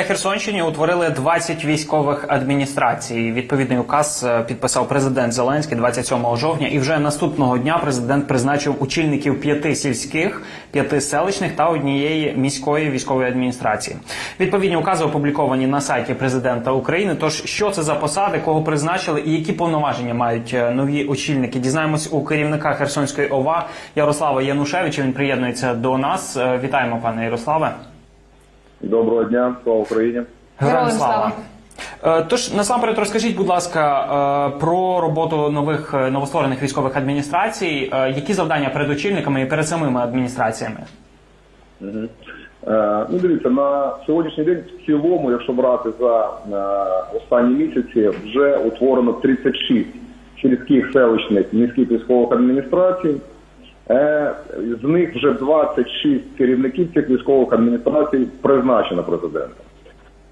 На Херсонщині утворили 20 військових адміністрацій. Відповідний указ е, підписав президент Зеленський 27 жовтня. І вже наступного дня президент призначив очільників п'яти сільських, п'яти селищних та однієї міської військової адміністрації. Відповідні укази опубліковані на сайті президента України. Тож що це за посади, кого призначили і які повноваження мають е, нові очільники? Дізнаємось у керівника Херсонської ОВА Ярослава Янушевича. Він приєднується до нас. Е, Вітаємо, пане Ярославе. Доброго дня, слава Україні. Героям слава. Е, Тож насамперед розкажіть, будь ласка, е, про роботу нових е, новостворених військових адміністрацій. Які завдання перед очільниками і перед самими адміністраціями? Ну, дивіться, на сьогоднішній день в цілому, якщо брати за останні місяці, вже утворено 36 сільських селищних міських військових адміністрацій. Е, з них вже 26 керівників цих військових адміністрацій призначено президентом.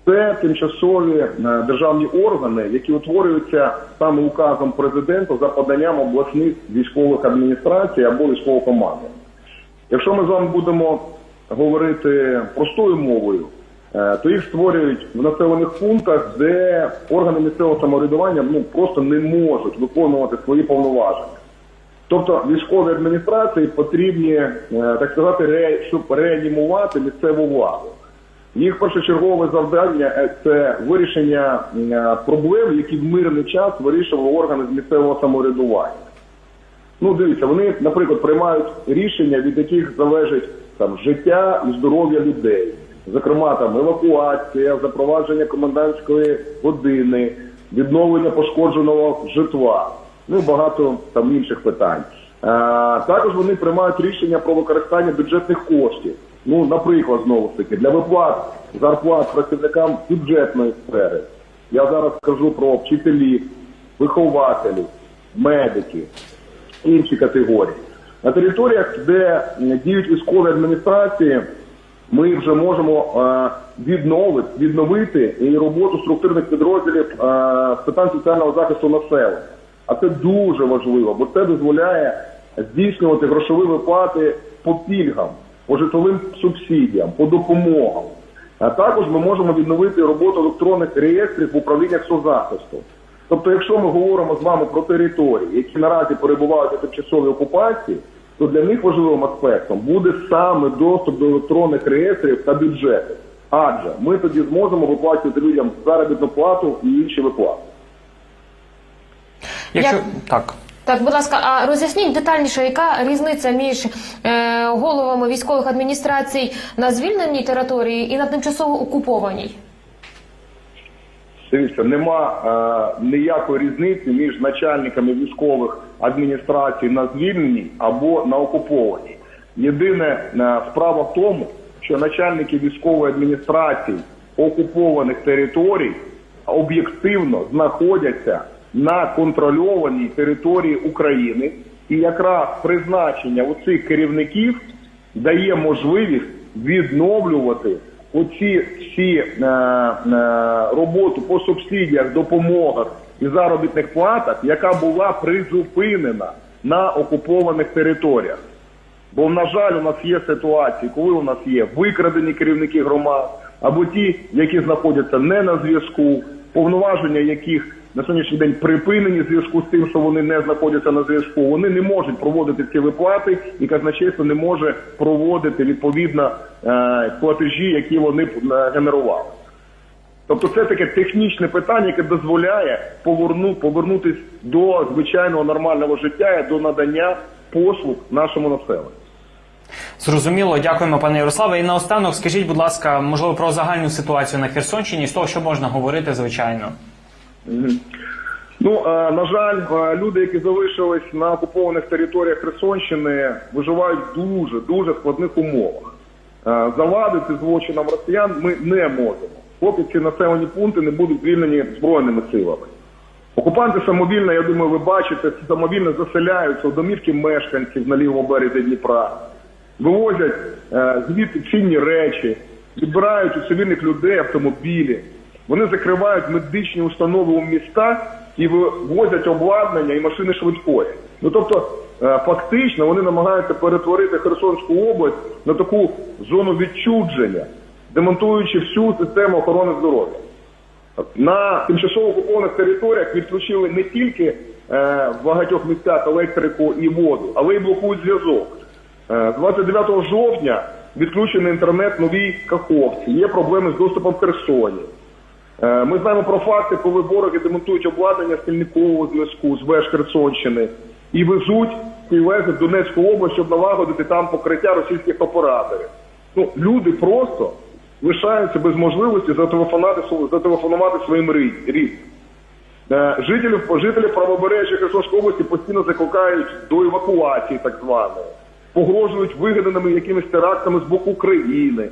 Це тимчасові е, державні органи, які утворюються саме указом президента за поданням обласних військових адміністрацій або військового команди. Якщо ми з вами будемо говорити простою мовою, е, то їх створюють в населених пунктах, де органи місцевого самоврядування ну просто не можуть виконувати свої повноваження. Тобто військові адміністрації потрібні, е, так сказати, щоб реанімувати місцеву владу. Їх першочергове завдання це вирішення е, проблем, які в мирний час вирішували органи з місцевого самоврядування. Ну, дивіться, вони, наприклад, приймають рішення, від яких залежить там життя і здоров'я людей. Зокрема, там евакуація, запровадження комендантської години, відновлення пошкодженого житла, ну і багато там інших питань. Е, також вони приймають рішення про використання бюджетних коштів. Ну, наприклад, знову ж таки, для виплат зарплат працівникам бюджетної сфери. Я зараз кажу про вчителів, вихователів, медиків інші категорії. На територіях, де діють військові адміністрації, ми вже можемо е, відновити, відновити і роботу структурних підрозділів е, з питань соціального захисту населення. А це дуже важливо, бо це дозволяє здійснювати грошові виплати по пільгам, по житловим субсидіям, по допомогам. А також ми можемо відновити роботу електронних реєстрів в управліннях соцзахисту. Тобто, якщо ми говоримо з вами про території, які наразі перебувають у тимчасовій окупації, то для них важливим аспектом буде саме доступ до електронних реєстрів та бюджетів. Адже ми тоді зможемо виплачувати людям заробітну плату і інші виплати. Якщо Як- так. Так, будь ласка, а роз'ясніть детальніше, яка різниця між е, головами військових адміністрацій на звільненій території і на тимчасово окупованій? Дивіться, нема е, ніякої різниці між начальниками військових адміністрацій на звільненій або на окупованій. Єдине е, справа в тому, що начальники військової адміністрації окупованих територій об'єктивно знаходяться на контрольованій території України, і якраз призначення оцих керівників дає можливість відновлювати оці всі е, е, роботу по субсидіях, допомогах і заробітних платах, яка була призупинена на окупованих територіях. Бо, на жаль, у нас є ситуації, коли у нас є викрадені керівники громад, або ті, які знаходяться не на зв'язку, повноваження яких на сьогоднішній день припинені в зв'язку з тим, що вони не знаходяться на зв'язку. Вони не можуть проводити ці виплати, і казначейство не може проводити відповідно е, платежі, які вони е, генерували. Тобто це таке технічне питання, яке дозволяє поверну, повернутися до звичайного нормального життя і до надання послуг нашому населенню. Зрозуміло, дякуємо, пане Ярославе. І наостанок скажіть, будь ласка, можливо, про загальну ситуацію на Херсонщині, з того, що можна говорити, звичайно. Ну, е, на жаль, е, люди, які залишились на окупованих територіях Херсонщини, виживають в дуже дуже складних умовах. Е, Завадити злочинам росіян ми не можемо, поки ці населені пункти не будуть звільнені збройними силами. Окупанти самовільно, я думаю, ви бачите, самовільно заселяються у домівки мешканців на лівому березі Дніпра, вивозять звідти цінні речі, відбирають у цивільних людей автомобілі. Вони закривають медичні установи у містах і вивозять обладнання і машини швидкої. Ну тобто, е, фактично, вони намагаються перетворити Херсонську область на таку зону відчудження, демонтуючи всю систему охорони здоров'я. На тимчасово окупованих територіях відключили не тільки е, в багатьох місцях електрику і воду, але й блокують зв'язок. Е, 29 жовтня відключений інтернет новій Каховці. Є проблеми з доступом в Херсоні. Е, Ми знаємо про факти, коли вороги демонтують обладнання стільникового зв'язку з веж Херсонщини і везуть везуть в Донецьку область, щоб налагодити там покриття російських операторів. Ну, люди просто лишаються без можливості зателефонувати, зателефонувати своїм рідним. Е, Жителів, жителів правобережжя Херсонської області постійно закликають до евакуації так званої, погрожують вигаданими якимись терактами з боку України.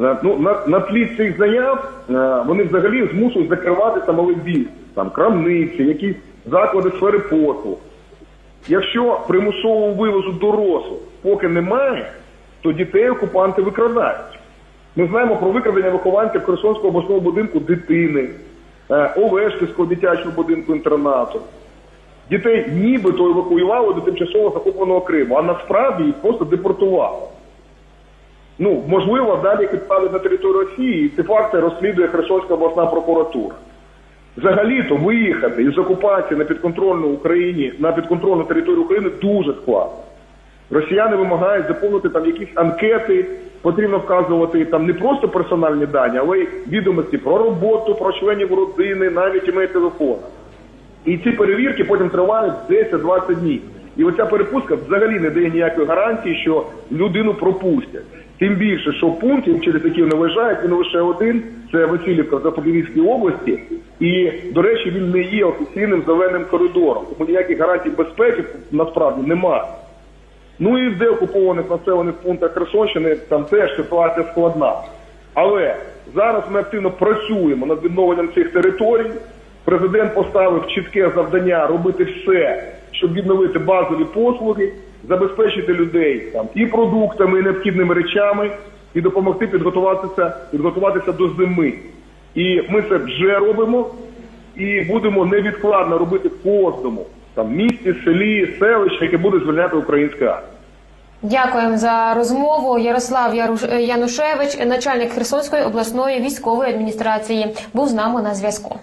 Е, Ну, на, на тлі цих заяв е, вони взагалі змушують закривати малий бізнес, там крамниці, якісь заклади сфери послуг. Якщо примусового вивозу дорослих поки немає, то дітей окупанти викрадають. Ми знаємо про викрадення вихованців Херсонського обласного будинку дитини, е, Олешківського дитячого будинку інтернату. Дітей нібито евакуювали до тимчасово захопленого Криму, а насправді їх просто депортували. Ну, можливо, далі їх на територію Росії, і ці факти розслідує Херсонська обласна прокуратура. Взагалі-то виїхати із окупації на підконтрольну Україні, на підконтрольну територію України дуже складно. Росіяни вимагають заповнити там якісь анкети, потрібно вказувати там не просто персональні дані, але й відомості про роботу, про членів родини, навіть імей телефона. І ці перевірки потім тривають 10-20 днів. І оця перепустка взагалі не дає ніякої гарантії, що людину пропустять. Тим більше, що пунктів, через які вони виїжджають, він лише один це Васильівка в Запорізькій області. І, до речі, він не є офіційним зеленим коридором. Тому ніяких гарантій безпеки насправді немає. Ну і в деокупованих населених пунктах Херсонщини там теж ситуація складна. Але зараз ми активно працюємо над відновленням цих територій. Президент поставив чітке завдання робити все, щоб відновити базові послуги, забезпечити людей там і продуктами, і необхідними речами, і допомогти підготуватися, підготуватися до зими. І ми це вже робимо і будемо невідкладно робити кожному там місті, селі, селищі, яке буде звільняти українська армія. Дякуємо за розмову. Ярослав Яруш... Янушевич, начальник Херсонської обласної військової адміністрації, був з нами на зв'язку.